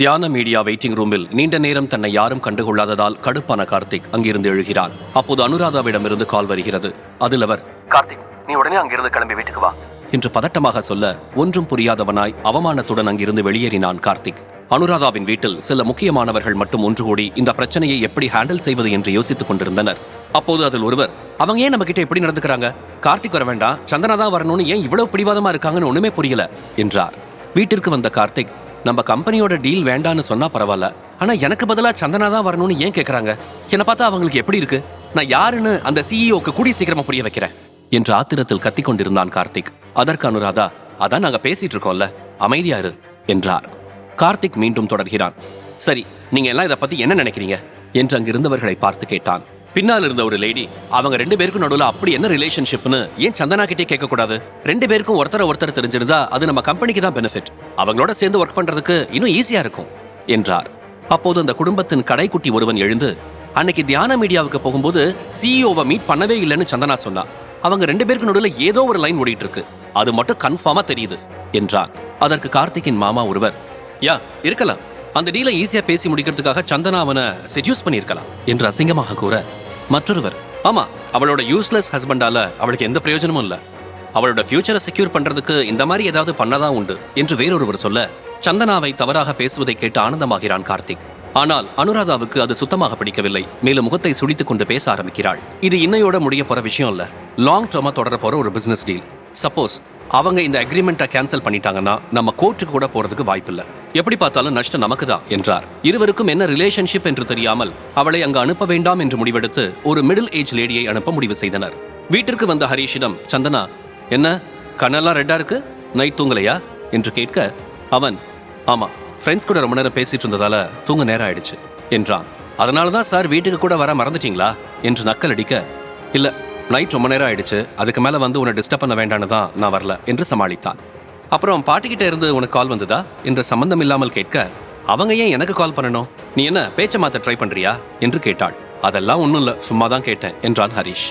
தியான media waiting ரூமில் நீண்ட நேரம் தன்னை யாரும் கண்டுகொள்ளாததால் கடுப்பான கார்த்திக் அங்கிருந்து எழுகிறான். அப்போது அனுராதாவிடமிருந்து கால் வருகிறது. அதில் அவர் கார்த்திக் நீ உடனே அங்கிருந்து கிளம்பி வீட்டுக்கு வா என்று பதட்டமாக சொல்ல ஒன்றும் புரியாதவனாய் அவமானத்துடன் அங்கிருந்து வெளியேறினான் கார்த்திக். அனுராதாவின் வீட்டில் சில முக்கியமானவர்கள் மட்டும் ஒன்று கூடி இந்த பிரச்சனையை எப்படி ஹேண்டில் செய்வது என்று யோசித்துக் கொண்டிருந்தனர். அப்போது அதில் ஒருவர் அவங்க ஏன் நம்ம கிட்ட எப்படி நடந்துக்கிறாங்க? கார்த்திக் வர வேண்டாம். சந்தனா தான் வரணும்னு ஏன் இவ்வளவு பிடிவாதமா இருக்காங்கன்னு ஒண்ணுமே புரியல என்றார். வீட்டிற்கு வந்த கார்த்திக் நம்ம கம்பெனியோட டீல் வேண்டான்னு சொன்னா பரவாயில்ல. ஆனா எனக்கு பதிலா சந்தனா தான் வரணும்னு ஏன் கேக்குறாங்க? என்ன பார்த்தா அவங்களுக்கு எப்படி இருக்கு? நான் யாருன்னு அந்த சிஇஓக்கு கூடிய சீக்கிரமா புரிய வைக்கிறேன். என்று ஆத்திரத்தில் கத்திக் கொண்டிருந்தான் கார்த்திக். அதற்கு அனுராதா அதான் நாங்க பேசிட்டு இருக்கோம்ல. அமைதியா இரு என்றார். கார்த்திக் மீண்டும் தொடர்கிறான். சரி நீங்க எல்லாம் இதை பத்தி என்ன நினைக்கிறீங்க? என்று அங்கிருந்தவர்களை பார்த்து கேட்டான். பின்னால் இருந்த ஒரு லேடி அவங்க ரெண்டு பேருக்கும் நடுவுல அப்படி என்ன ரிலேஷன்ஷிப்னு ஏன் சந்தனா கிட்டே கேட்கக்கூடாது? ரெண்டு பேருக்கும் ஒருத்தர ஒருத்தர் தெரிஞ்சிருந்தா அது நம்ம கம்பெனிக்கு தான் பெனிஃபிட் அவங்களோட சேர்ந்து ஒர்க் பண்றதுக்கு இன்னும் ஈஸியா இருக்கும் என்றார். அப்போது அந்த குடும்பத்தின் கடைக்குட்டி ஒருவன் எழுந்து அன்னைக்கு தியான மீடியாவுக்கு போகும்போது சிஇஓவை மீட் பண்ணவே இல்லைன்னு சந்தனா சொன்னா. அவங்க ரெண்டு பேருக்கு நடுவில் ஏதோ ஒரு லைன் ஓடிட்டு இருக்கு அது மட்டும் கன்ஃபார்மா தெரியுது என்றான். அதற்கு கார்த்திக்கின் மாமா ஒருவர் யா இருக்கலாம். அந்த டீலை ஈஸியா பேசி முடிக்கிறதுக்காக சந்தனா அவனை செட்யூஸ் பண்ணியிருக்கலாம் என்று அசிங்கமாக கூற மற்றொருவர் ஆமா அவளோட யூஸ்லெஸ் ஹஸ்பண்டால அவளுக்கு எந்த பிரயோஜனமும் இல்ல. அவளோட ஃபியூச்சரை செக்யூர் பண்றதுக்கு இந்த மாதிரி ஏதாவது பண்ணதான் உண்டு என்று வேறொருவர் சொல்ல சந்தனாவை தவறாக பேசுவதை கேட்டு ஆனந்தமாகிறான் கார்த்திக். ஆனால் அனுராதாவுக்கு அது சுத்தமாக பிடிக்கவில்லை. மேலும் முகத்தை சுடித்துக் கொண்டு பேச ஆரம்பிக்கிறாள். இது இன்னையோட முடிய போற விஷயம் இல்ல. லாங் டேர்மா தொடர போற ஒரு பிசினஸ் டீல் சப்போஸ் அவங்க இந்த அக்ரிமெண்ட்டை கேன்சல் பண்ணிட்டாங்கன்னா நம்ம கோர்ட்டுக்கு கூட போறதுக்கு வாய்ப்பில்லை. எப்படி பார்த்தாலும் நஷ்டம் நமக்கு தான் என்றார். இருவருக்கும் என்ன ரிலேஷன்ஷிப் என்று தெரியாமல் அவளை அங்கு அனுப்ப வேண்டாம் என்று முடிவெடுத்து ஒரு மிடில் ஏஜ் லேடியை அனுப்ப முடிவு செய்தனர். வீட்டிற்கு வந்த ஹரீஷிடம் சந்தனா என்ன? கண்ணெல்லாம் ரெட்டா இருக்கு? நைட் தூங்கலையா? என்று கேட்க அவன் ஆமா ஃப்ரெண்ட்ஸ் கூட ரொம்ப நேரம் பேசிட்டு இருந்ததால தூங்க நேரம் ஆயிடுச்சு என்றான். அதனால தான் சார் வீட்டுக்கு கூட வர மறந்துட்டீங்களா? என்று நக்கல் அடிக்க இல்ல நைட் ரொம்ப நேரம் ஆயிடுச்சு அதுக்கு மேல வந்து உன்னை டிஸ்டர்ப் பண்ண வேண்டான்னு தான் நான் வரல என்று சமாளித்தான். அப்புறம் பாட்டிக்கிட்ட இருந்து உனக்கு கால் வந்ததா? என்று சம்பந்தம் இல்லாமல் கேட்க அவங்க ஏன் எனக்கு கால் பண்ணணும்? நீ என்ன பேச்ச மாத்த ட்ரை பண்றியா? என்று கேட்டாள். அதெல்லாம் ஒன்றும் இல்லை சும்மா தான் கேட்டேன் என்றான் ஹரிஷ்.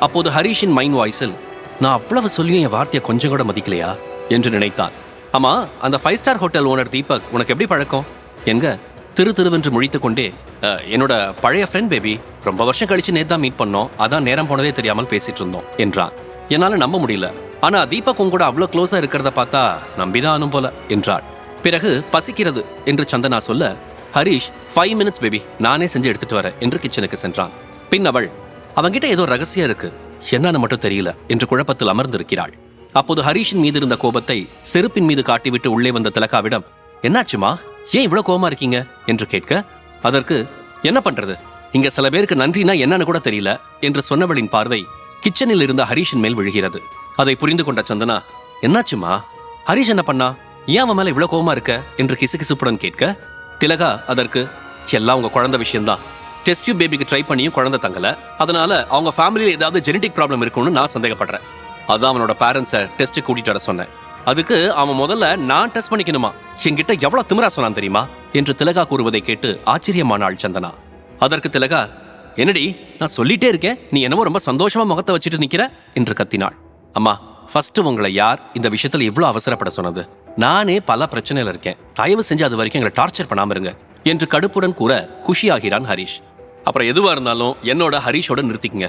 அப்போது ஹரிஷின் மைண்ட் வாய்ஸில் நான் அவ்வளவு சொல்லியும் என் வார்த்தையை கொஞ்சம் கூட மதிக்கலையா? என்று நினைத்தான். ஆமா அந்த five star hotel owner Deepak உனக்கு எப்படி பழக்கம்? எங்க? திரு திருவென்று முழித்து கொண்டே "அஹ், என்னோட பழைய ஃப்ரெண்ட் பேபி ரொம்ப வருஷம் கழிச்சு நேத்து தான் மீட் பண்ணோம். அதான் நேரம் போனதே தெரியாமல் பேசிட்டு இருந்தோம் என்றான். என்னால நம்ப முடியல. ஆனா தீபக் உங்க கூட அவ்வளவு க்ளோஸா இருக்கிறத பார்த்தா நம்பிதான் போல என்றாள். பிறகு பசிக்கிறது என்று சந்தனா சொல்ல ஹரிஷ் ஃபைவ் மினிட்ஸ் பேபி நானே செஞ்சு எடுத்துட்டு வரேன் என்று கிச்சனுக்கு சென்றான். பின் அவள் அவங்கிட்ட ஏதோ ரகசியம் இருக்கு. என்னன்னு மட்டும் தெரியல என்று குழப்பத்தில் அமர்ந்திருக்கிறாள். அப்போது ஹரீஷின் மீது இருந்த கோபத்தை செருப்பின் மீது காட்டிவிட்டு உள்ளே வந்த திலகாவிடம் என்னாச்சுமா? ஏன் இவ்வளவு கோபமா இருக்கீங்க? என்று கேட்க அதற்கு என்ன பண்றது? இங்க சில பேருக்கு நன்றினா என்னன்னு கூட தெரியல என்று சொன்னவளின் பார்வை கிச்சனில் இருந்த ஹரீஷின் மேல் விழுகிறது. அதை புரிந்து கொண்ட சந்தனா என்னாச்சுமா? ஹரீஷ் என்ன பண்ணா? ஏன் அவன் மேல இவ்வளவு கோபமா இருக்க? என்று கிசுகிசுப்புடன் கேட்க திலகா அதற்கு எல்லாம் உங்க குழந்தை விஷயம்தான். டெஸ்ட் டியூப் பேபிக்கு ட்ரை பண்ணியும் குழந்தை தங்கல. அதனால அவங்க ஃபேமிலியில் ஏதாவது ஜெனடிக் ப்ராப்ளம் இருக்கும்னு நான் சந்தேகப்படுறேன். அதான் அவனோட பேரண்ட்ஸை டெஸ்ட் கூட்டிட்டு வர சொன்னேன். அதுக்கு அவன் முதல்ல நான் டெஸ்ட் பண்ணிக்கணுமா? என்கிட்ட எவ்வளவு திமிரா சொன்னான் தெரியுமா? என்று திலகா கூறுவதை கேட்டு ஆச்சரியமானாள் சந்தனா. அதற்கு திலகா என்னடி நான் சொல்லிட்டே இருக்கேன். நீ என்னமோ ரொம்ப சந்தோஷமா முகத்தை வச்சுட்டு நிக்கிற? என்று கத்தினாள். அம்மா ஃபர்ஸ்ட் உங்களை யார் இந்த விஷயத்துல இவ்வளவு அவசரப்பட சொன்னது? நானே பல பிரச்சனையில இருக்கேன். தயவு செஞ்சு அது வரைக்கும் எங்களை டார்ச்சர் பண்ணாம இருங்க. என்று கடுப்புடன் கூற குஷியாகிறான் ஹரிஷ். அப்புறம் எதுவாக இருந்தாலும் என்னோட ஹரிஷோட நிறுத்திக்கங்க.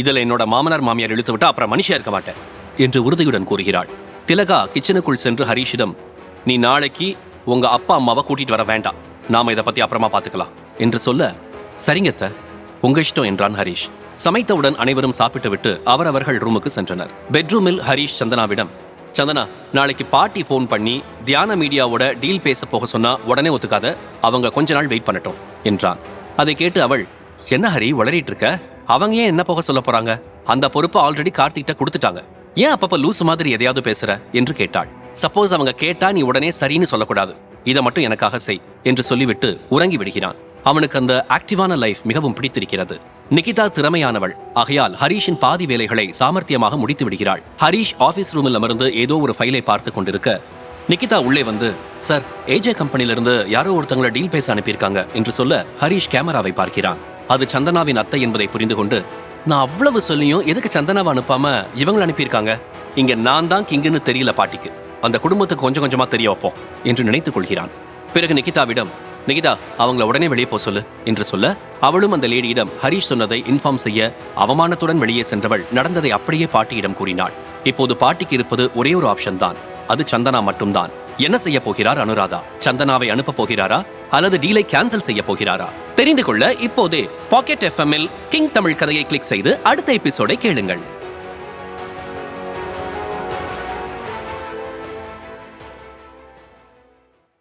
இதுல என்னோட மாமனார் மாமியார் இழுத்து விட்டா அப்புறம் மனுஷியா இருக்க மாட்டேன் என்று உறுதியுடன் கூறுகிறாள். திலகா கிச்சனுக்குள் சென்று ஹரிஷிடம் நீ நாளைக்கு உங்க அப்பா அம்மாவை கூட்டிட்டு வர வேண்டாம். நாம இதை பத்தி அப்புறமா பார்த்துக்கலாம் என்று சொல்ல சரிங்கத்த உங்க இஷ்டம் என்றான் ஹரிஷ். சமைத்தவுடன் அனைவரும் சாப்பிட்டு விட்டு அவரவர்கள் ரூமுக்கு சென்றனர். பெட்ரூமில் ஹரீஷ் சந்தனாவிடம் சந்தனா நாளைக்கு பாட்டி ஃபோன் பண்ணி தியான மீடியாவோட டீல் பேச போக சொன்னா உடனே ஒத்துக்காத அவங்க கொஞ்ச நாள் வெயிட் பண்ணட்டும் என்றான். அதை கேட்டு அவள் என்ன ஹரி வளரிட்டு இருக்க? அவங்க ஏன் என்ன போக சொல்ல போறாங்க? அந்த பொறுப்பு ஆல்ரெடி கார்த்திகிட்ட கொடுத்துட்டாங்க. ஏன் அப்பப்ப லூசு மாதிரி எதையாவது பேசுற? என்று கேட்டாள். சப்போஸ் அவங்க கேட்டா நீ உடனே சரின்னு சொல்லக்கூடாது. இதை மட்டும் எனக்காக செய் என்று சொல்லிவிட்டு உறங்கி விடுகிறான். அவனுக்கு அந்த ஆக்டிவான லைஃப் மிகவும் பிடித்திருக்கிறது. நிகிதா திறமையானவள். ஆகையால் ஹரீஷின் பாதி வேலைகளை சாமர்த்தியமாக முடித்து விடுகிறாள். ஹரீஷ் ஆபீஸ் ரூமில் அமர்ந்து ஏதோ ஒரு ஃபைலை பார்த்து கொண்டிருக்க நிக்கிதா உள்ளே வந்து சார் ஏஜே கம்பெனிலிருந்து யாரோ ஒருத்தங்கள டீல் பேச அனுப்பியிருக்காங்க என்று சொல்ல ஹரீஷ் கேமராவை பார்க்கிறான். அது சந்தனாவின் அத்தை என்பதை புரிந்து கொண்டு நான் அவ்வளவு சொல்லியும் எதுக்கு சந்தனாவை அனுப்பாம இவங்களை அனுப்பியிருக்காங்க? இங்க நான் தான் கிங்குன்னு தெரியல பாட்டிக்கு. அந்த குடும்பத்துக்கு கொஞ்சம் கொஞ்சமா தெரிய வைப்போம் என்று நினைத்துக் கொள்கிறான். பிறகு நிகிதாவிடம் நிகிதா அவங்கள உடனே வெளியே போக சொல்லு என்று சொல்ல அவளும் அந்த லேடியிடம் ஹரிஷ் சொன்னதை இன்ஃபார்ம் செய்ய அவமானத்துடன் வெளியே சென்றவள் நடந்ததை அப்படியே பாட்டியிடம் கூறினாள். இப்போது பாட்டிக்கு இருப்பது ஒரே ஒரு ஆப்ஷன் தான். அது சந்தனா மட்டும்தான். என்ன செய்ய போகிறார் அனுராதா? சந்தனாவை அனுப்ப போகிறாரா? அல்லது டீலை கேன்சல் செய்ய போகிறாரா? தெரிந்து கொள்ள இப்போதே பாக்கெட் எஃப்எம்மில் கிங் தமிழ் கதையை கிளிக் செய்து அடுத்த எபிசோடை கேளுங்கள்.